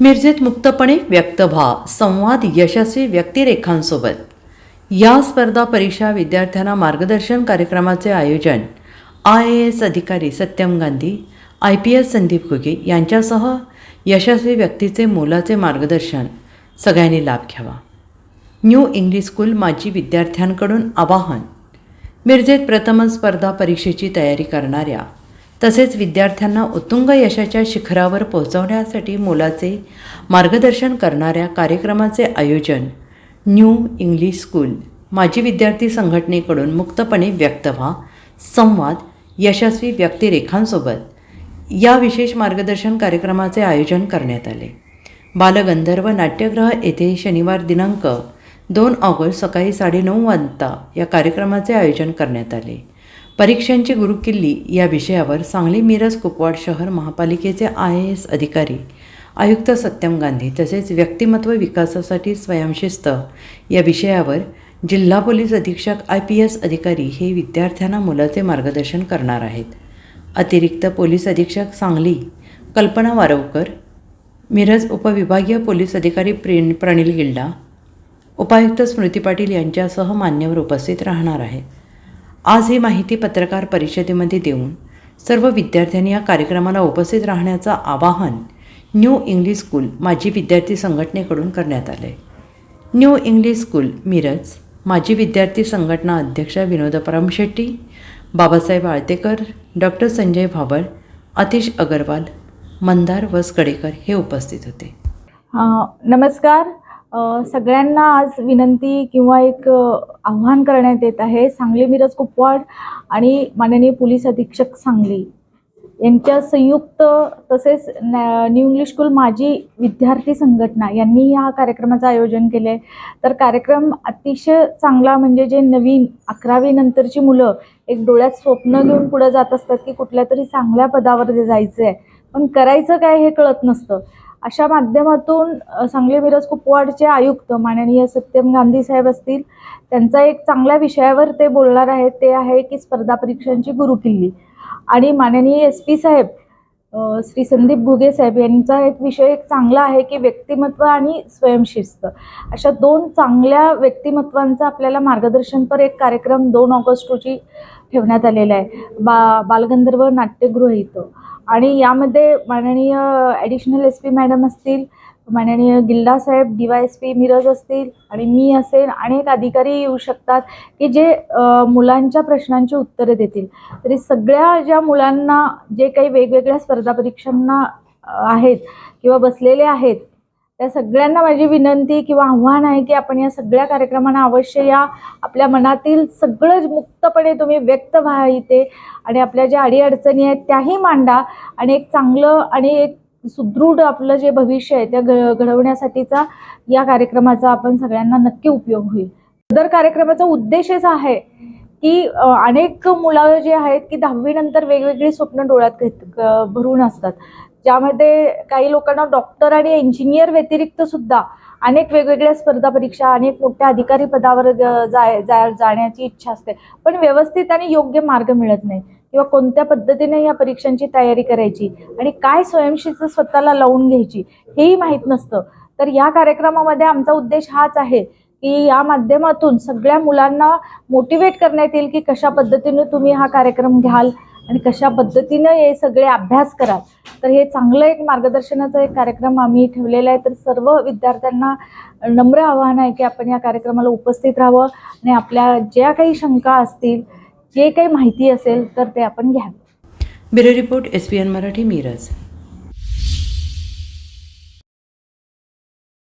मिरजेत मुक्तपणे व्यक्त व्हा. संवाद यशस्वी व्यक्तिरेखांसोबत. या स्पर्धा परीक्षा विद्यार्थ्यांना मार्गदर्शन कार्यक्रमाचे आयोजन आय ए एस अधिकारी Satyam Gandhi I P S Sandeep Ghuge यांच्यासह यशस्वी व्यक्तीचे मोलाचे मार्गदर्शन. सगळ्यांनी लाभ घ्यावा. न्यू इंग्लिश स्कूल माजी विद्यार्थ्यांकडून आवाहन. मिरजेत प्रथम स्पर्धा परीक्षेची तयारी करणाऱ्या तसेच विद्यार्थ्यांना उत्तुंग यशाच्या शिखरावर पोहोचवण्यासाठी मोलाचे मार्गदर्शन करणाऱ्या कार्यक्रमाचे आयोजन न्यू इंग्लिश स्कूल माजी विद्यार्थी संघटनेकडून मुक्तपणे व्यक्त व्हा. संवाद यशस्वी व्यक्तिरेखांसोबत या विशेष मार्गदर्शन कार्यक्रमाचे आयोजन करण्यात आले. बालगंधर्व नाट्यगृह येथे शनिवार दिनांक दोन ऑगस्ट सकाळी साडेनऊ वाजता या कार्यक्रमाचे आयोजन करण्यात आले. परीक्षांची गुरुकिल्ली या विषयावर सांगली मिरज कुपवाड शहर महापालिकेचे आय ए एस अधिकारी आयुक्त सत्यम गांधी तसेच व्यक्तिमत्व विकासासाठी स्वयंशिस्त या विषयावर जिल्हा पोलीस अधीक्षक आय पी एस अधिकारी हे विद्यार्थ्यांना मुलाचे मार्गदर्शन करणार आहेत. अतिरिक्त पोलीस अधीक्षक सांगली कल्पना वारवकर मिरज उपविभागीय पोलीस अधिकारी प्रेन प्रणील गिल्डा उपायुक्त स्मृती पाटील यांच्यासह मान्यवर उपस्थित राहणार आहेत. आज ही माहिती पत्रकार परिषदेमध्ये देऊन सर्व विद्यार्थ्यांनी या कार्यक्रमाला उपस्थित राहण्याचं आवाहन न्यू इंग्लिश स्कूल माजी विद्यार्थी संघटनेकडून करण्यात आलं आहे न्यू इंग्लिश स्कूल मिरज माजी विद्यार्थी संघटना अध्यक्ष विनोदपरम शेट्टी बाबासाहेब आळतेकर डॉक्टर संजय भाबळ अतिश अगरवाल मंदार वसगडेकर हे उपस्थित होते. नमस्कार. सगळ्यांना आज विनंती किंवा एक आव्हान करण्यात येत आहे. सांगली मिरज कुपवाड आणि माननीय पोलीस अधीक्षक सांगली यांच्या संयुक्त तसेच न्यू इंग्लिश स्कूल माजी विद्यार्थी संघटना यांनी या कार्यक्रमाचं आयोजन केले आहे तर कार्यक्रम अतिशय चांगला म्हणजे जे नवीन अकरावी नंतरची मुलं एक डोळ्यात स्वप्न घेऊन पुढे जात असतात की कुठल्या तरी चांगल्या पदावर जायचं आहे पण करायचं काय हे कळत नसतं. अशा माध्यमातून सांगली मिरज कुपवाडचे आयुक्त माननीय सत्यम गांधी साहेब असतील त्यांचा एक चांगल्या विषयावर ते बोलणार आहेत ते आहे की स्पर्धा परीक्षांची गुरुकिल्ली. आणि माननीय एस पी साहेब श्री संदीप घुगे साहेब यांचा एक विषय एक चांगला आहे की व्यक्तिमत्व आणि स्वयंशिस्त. अशा दोन चांगल्या व्यक्तिमत्वांचं आपल्याला मार्गदर्शनपर एक कार्यक्रम दोन ऑगस्ट रोजी ठेवण्यात आलेला आहे. बा बालगंधर्व नाट्यगृह इथं. आणि यामध्ये माननीय ॲडिशनल एस पी मॅडम असतील माननीय गिल्डा साहेब D Y S P Miraj असतील आणि मी असेल अनेक अधिकारी येऊ शकतात की जे मुलांच्या प्रश्नांची उत्तरे देतील. तरी सगळ्या ज्या मुलांना जे काही वेगवेगळ्या स्पर्धा परीक्षांना आहेत किंवा बसलेले आहेत त्या सगळ्यांना माझी विनंती किंवा आव्हान आहे की आपण या सगळ्या कार्यक्रमांना अवश्य या. आपल्या मनातील सगळं मुक्तपणे तुम्ही व्यक्त व्हा इथे. आणि आपल्या ज्या अडीअडचणी आहेत त्याही मांडा. आणि एक चांगलं आणि एक सुदृढ आपलं जे भविष्य आहे त्या घ घडवण्यासाठीचा या कार्यक्रमाचा आपण सगळ्यांना नक्की उपयोग होईल. सदर कार्यक्रमाचा उद्देशच आहे की अनेक मुलं जे आहेत की दहावीनंतर वेगवेगळी स्वप्न डोळ्यात घेत भरून असतात. ज्यामध्ये काही लोकांना डॉक्टर आणि इंजिनियर व्यतिरिक्त सुद्धा अनेक वेगवेगळ्या स्पर्धा परीक्षा अनेक मोठ्या अधिकारी पदावर जाय जा जाण्याची इच्छा असते. पण व्यवस्थित आणि योग्य मार्ग मिळत नाही. किंवा कोणत्या पद्धतीने या परीक्षांची तयारी करायची आणि काय स्वयंशिस्त स्वतःला लावून घ्यायची हेही माहीत नसतं. तर या कार्यक्रमामध्ये आमचा उद्देश हाच आहे की या माध्यमातून सगळ्या मुलांना मोटिवेट करण्यात येईल की कशा पद्धतीने तुम्ही हा कार्यक्रम घ्याल आणि कशा पद्धतीनं हे सगळे अभ्यास कराल. तर हे चांगलं एक मार्गदर्शनाचा एक कार्यक्रम आम्ही ठेवलेला आहे. तर सर्व विद्यार्थ्यांना नम्र आवाहन आहे की आपण या कार्यक्रमाला उपस्थित राहावं आणि आपल्या ज्या काही शंका असतील जे काही माहिती असेल तर ते आपण घ्यावे. Bureau report S P N Marathi Miraj.